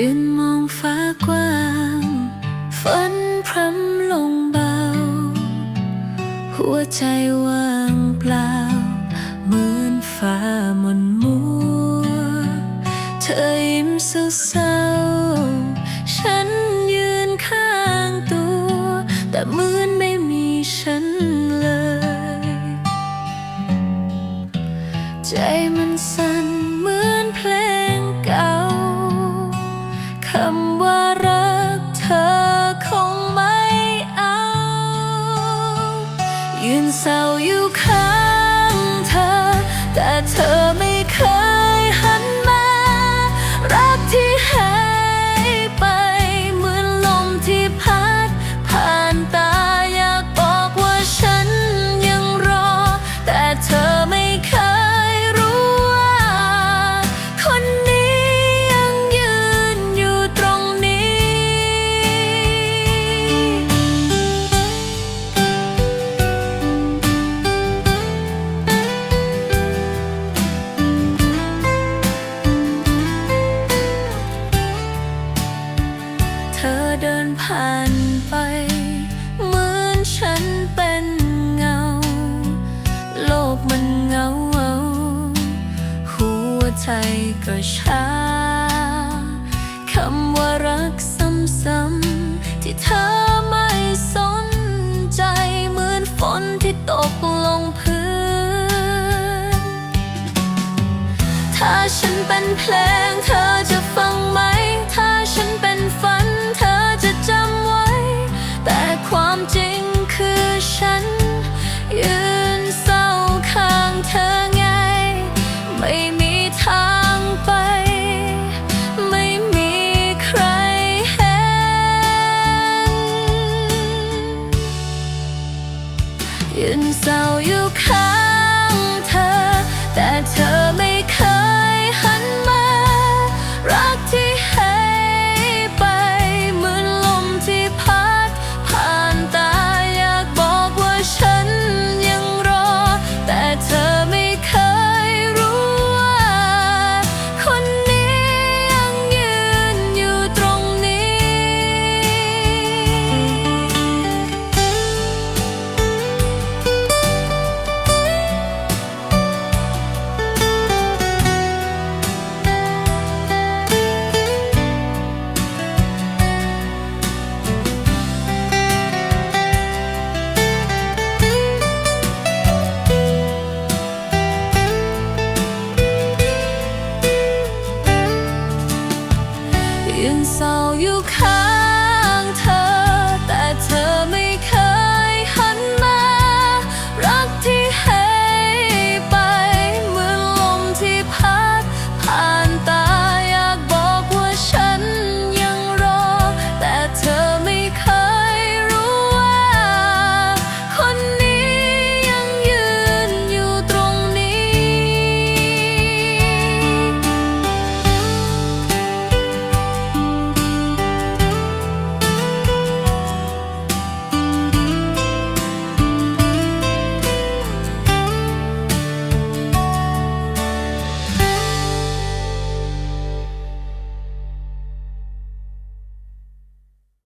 ยืนมองฟ้ากว้างฝนพรำลงเบา หัวใจว่างเปล่าเหมือนฟ้ามันมัว เธอยิ้มเศร้าฉันยืนข้างตัว แต่เหมือนไม่มีฉันเลย ใจมันสั่นำว่ารักเธอคงไม่เอา ยืนเศร้าอยู่ค่ะ เธอเดินผ่านไป เหมือนฉันเป็นเงา โลกมันเงา หัวใจก็ช้า คำว่ารักซ้ำๆที่เธอไม่สนใจ เหมือนฝนที่ตกลงพื้น ถ้าฉันเป็นเพลงเธอจะ ไม่มีทางไป ไม่มีใครเห็นยืนเศร้าอยู่ข้าง